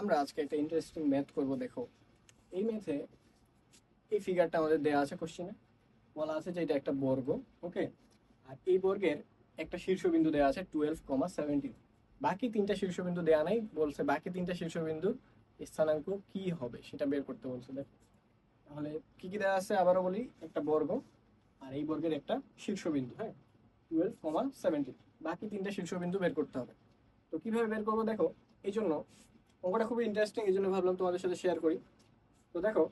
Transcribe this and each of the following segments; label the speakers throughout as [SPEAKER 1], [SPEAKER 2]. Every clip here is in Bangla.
[SPEAKER 1] আমরা আজকে একটা ইন্টারেস্টিং ম্যাথ করব, দেখো। এই ম্যাথে এই ফিগারটা আমাদের দেওয়া আছে কোশ্চেনে বলা আছে যে এটা একটা বর্গ ওকে আর এই বর্গের একটা শীর্ষবিন্দু দেওয়া আছে টুয়েলভ কমা সেভেন্টিন বাকি তিনটা শীর্ষবিন্দু দেওয়া নাই, বলছে বাকি তিনটা শীর্ষবিন্দু স্থানাঙ্ক কি হবে, সেটা বের করতে বলছে, দেখো। তাহলে কি কি দেওয়া আছে আবারও বলি? একটা বর্গ আর এই বর্গের একটা শীর্ষবিন্দু হ্যাঁ? টুয়েলভ কমা সেভেন্টিন বাকি তিনটা শীর্ষবিন্দু বের করতে হবে। তো কীভাবে বের করব, দেখো? এই জন্য অঙ্কটা খুবই ইন্টারেস্টিং এই জন্য ভাবলাম তোমাদের সাথে শেয়ার করি। তো দেখো,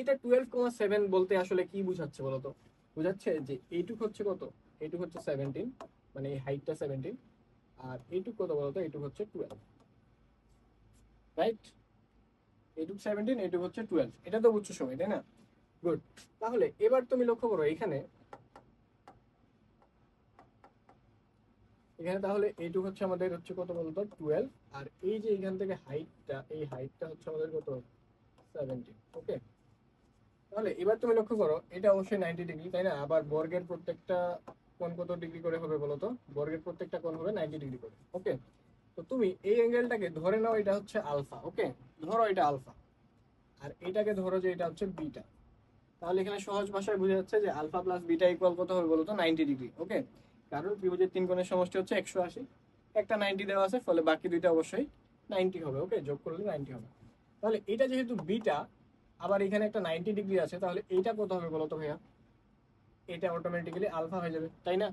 [SPEAKER 1] এটা টুয়েলভ কমা সেভেন বলতে আসলে কি বুঝাচ্ছে বলতো? বুঝাচ্ছে যে এইটুক হচ্ছে কত? এইটুক হচ্ছে সেভেন্টিন মানে এই হাইটটা সেভেন্টিন আর এইটুক কত বলতো? এইটুক হচ্ছে টুয়েলভ রাইট এইটুক সেভেন্টিন এইটুক হচ্ছে টুয়েলভ এটা তো বুঝছ সময় তাই না? গুড তাহলে এবার তুমি লক্ষ্য করো, এখানে এখানে তাহলে এইটুক হচ্ছে আমাদের হচ্ছে কত বলতো? টুয়েলভ আর এই যে এখান থেকে হাইটটা এই হাইটটা হচ্ছে আমাদের কত? সেভেন্টিন ওকে তাহলে এবার তুমি লক্ষ্য করো, এটা অবশ্যই নাইনটি ডিগ্রি তাই না? আবার বর্গের প্রত্যেকটা কোণ কত ডিগ্রি করে হবে বলো তো বর্গের প্রত্যেকটা কোণ হবে নাইনটি ডিগ্রি করে ওকে তো তুমি এই অ্যাঙ্গেলটাকে ধরে নাও, এটা হচ্ছে আলফা ওকে ধরো এটা আলফা আর এটাকে ধরো যে এটা হচ্ছে বিটা তাহলে এখানে সহজ ভাষায় বোঝা যাচ্ছে যে আলফা প্লাস বিটা ইকুয়াল কত হবে বলো তো নাইনটি ডিগ্রি ওকে কারণ ত্রিভুজের তিন কোণের সমষ্টি হচ্ছে একশো আশি। একটা নাইনটি দেওয়া আছে, ফলে বাকি দুইটা অবশ্যই নাইনটি হবে, ওকে? যোগ করলে নাইনটি হবে। তাহলে এটা যেহেতু বিটা, আবার এখানে একটা নাইনটি ডিগ্রি আছে, তাহলে এইটা কত হবে বলো তো ভাইয়া? এটা অটোমেটিক্যালি আলফা হয়ে যাবে, তাই না?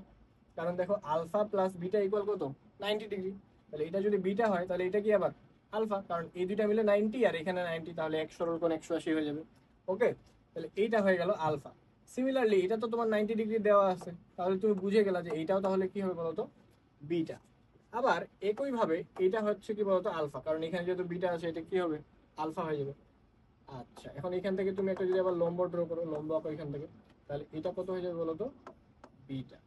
[SPEAKER 1] কারণ দেখো আলফা প্লাস বিটা ইকুয়াল কত? Ninety degree. তাহলে এটা যদি বিটা হয়, তাহলে এটা কি আবার আলফা কারণ এই দুইটা মিলে নাইনটি, আর এখানে নাইনটি, তাহলে একশোর কোন একশো আশি হয়ে যাবে, ওকে? তাহলে এইটা হয়ে গেল আলফা সিমিলারলি এটা তো তোমার নাইনটি ডিগ্রি দেওয়া আছে। তাহলে তুমি বুঝে গেলা যে এইটাও তাহলে কি হবে বলতো? বিটা। আবার একইভাবে এটা হচ্ছে কি বলতো? আলফা। কারণ এখানে যেহেতু বিটা আছে, এটা কি হবে? আলফা হয়ে যাবে। আচ্ছা এখন এখান থেকে তুমি একটা যদি আবার লম্ব ড্র করো, লম্ব আঁকো এখান থেকে, তাহলে এটা কত হয়ে যাবে বলতো? বিটা।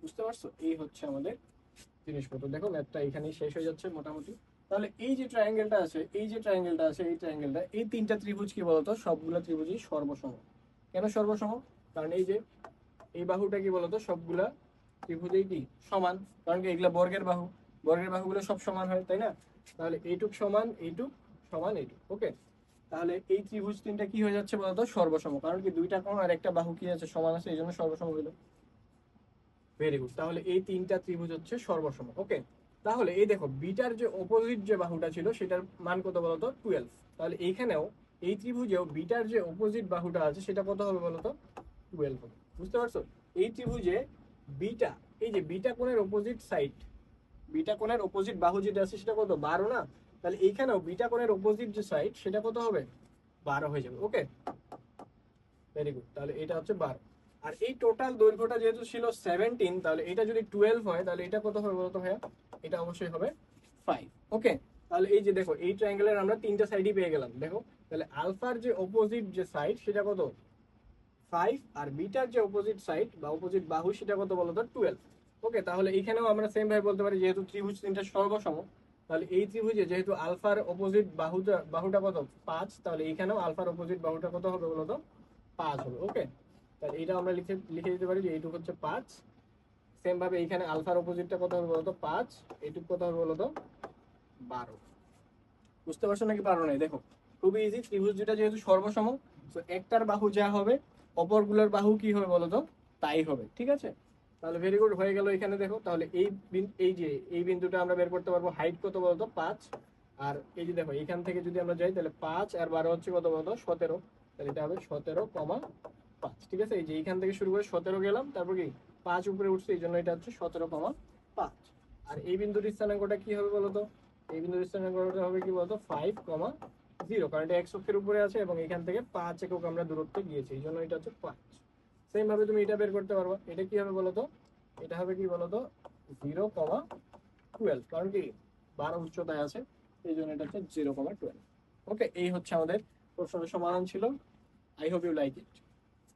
[SPEAKER 1] বুঝতে পারছ? এই হচ্ছে আমাদের জিনিসপত্র। দেখো ম্যাথটা এখানেই শেষ হয়ে যাচ্ছে মোটামুটি। তাহলে এই যে ট্রায়াঙ্গেলটা আছে, এই যে ট্রায়াঙ্গেলটা আছে, এই ট্রায়াঙ্গেলটা এই তিনটা ত্রিভুজ কি বলতো? সবগুলো ত্রিভুজই সর্বসম। কেন সর্বসম? কারণ এই যে, এই বাহুটা কি বলতো? সবগুলা ত্রিভুজেই কি? সমান। কারণ কি? এগুলা বর্গের বাহু। বর্গের বাহুগুলো সব সমান হয়, তাই না? তাহলে এইটুক সমান এইটুক সমান, এইটুক, ওকে? তাহলে এই ত্রিভুজ তিনটা কি হয়ে যাচ্ছে বলতো? সর্বসম। কারণ কি? দুইটা কোণ আর একটা বাহু কি আছে? সমান আছে এই জন্য সর্বসম হইল। ভেরি গুড তাহলে এই তিনটা ত্রিভুজ হচ্ছে সর্বসম, ওকে? তাহলে এই দেখো, বিটার যে অপোজিট যে বাহুটা ছিল, সেটার মান কত বলতো? টুয়েলভ তাহলে এইখানেও এই ত্রিভুজেও বিটার যে অপোজিট বাহুটা আছে, সেটা কত হবে বলতো? টুয়েলভ হবে। বুঝতে পারছ? এই ত্রিভুজে বিটা, এই যে বিটা কোণের অপোজিট সাইড বিটা কোণের অপোজিট বাহু যেটা আছে, সেটা কত? বারো না? তাহলে এইখানেও বিটা কোণের অপোজিট যে সাইড সেটা কত হবে? বারো হয়ে যাবে ওকে ভেরি গুড তাহলে এটা হচ্ছে বারো। আর এই টোটাল দৈর্ঘ্যটা যেহেতু ছিল সেভেন্টিন তাহলে এটা যদি টুয়েলভ হয়, তাহলে এটা কত হবে বলতো ভাইয়া? এটা অবশ্যই হবে ফাইভ ওকে তাহলে এই যে দেখো, এই ট্রায়াঙ্গেলের আমরা তিনটা সাইডই পেয়ে গেলাম। দেখো তাহলে আলফার যে অপোজিট যে সাইড সেটা কত? ফাইভ আর বিটার যে অপোজিট সাইড বা অপোজিট বাহু, সেটা কত বলতো? টুয়েলভ ওকে তাহলে এখানেও আমরা সেম ভাবে বলতে পারি, যেহেতু ত্রিভুজ তিনটা সর্বসম, তাহলে এই ত্রিভুজে যেহেতু আলফার অপোজিট বাহুটা বাহুটা কত? পাঁচ। তাহলে এখানেও আলফার অপোজিট বাহুটা কত হবে বলতো? পাঁচ হবে। ওকে তাহলে এটা আমরা লিখে লিখে দিতে পারি যে এইটুকু হচ্ছে পাঁচ। সেম ভাবে এইখানে আলফার অপোজিটটা কত হবে বলতো? পাঁচ। এইটুকু কত হবে বলতো? বারো। বুঝতে পারছ নাকি পারো নাই? দেখো। খুবই ইজি ত্রিভুজ দুটা যেহেতু সর্বসম তো একটার বাহু যা হবে, অপরগুলোর বাহু কি হবে বলতো? তাই হবে, ঠিক আছে? তাহলে ভেরি গুড হয়ে গেল এখানে দেখো, তাহলে এই এই যে, এই বিন্দুটা আমরা বের করতে পারব হাইট কত বলতো? পাঁচ। আর এই যে দেখো, এখান থেকে যদি আমরা যাই, তাহলে পাঁচ আর বারো হচ্ছে কত বলতো? সতেরো। তাহলে এটা হবে সতেরো কমা পাঁচ, ঠিক আছে? এই যে এইখান থেকে শুরু করে সতেরো গেলাম, তারপর কি? পাঁচ উপরে উঠছে, এই জন্য এটা হচ্ছে সতেরো কমা পাঁচ। আর এই বিন্দুর স্থানাঙ্কটা কি হবে বলতো? এই বিন্দুর স্থানাঙ্কটা হবে কি বলতো? ফাইভ কমা জিরো কারণ এটা এক্স অক্ষের উপরে আছে এবং এখান থেকে পাঁচ একক আমরা দূরত্বে গিয়েছি, এই জন্য এটা হচ্ছে পাঁচ। সেম ভাবে তুমি এটা বের করতে পারবা। এটা কি হবে বলতো? এটা হবে কি বলতো? জিরো কমা টুয়েলভ কারণ কি? বারো উচ্চতায় আছে, এই জন্য এটা হচ্ছে জিরো কমা টুয়েলভ ওকে এই হচ্ছে আমাদের প্রশ্নের সমাধান ছিল। I hope you like it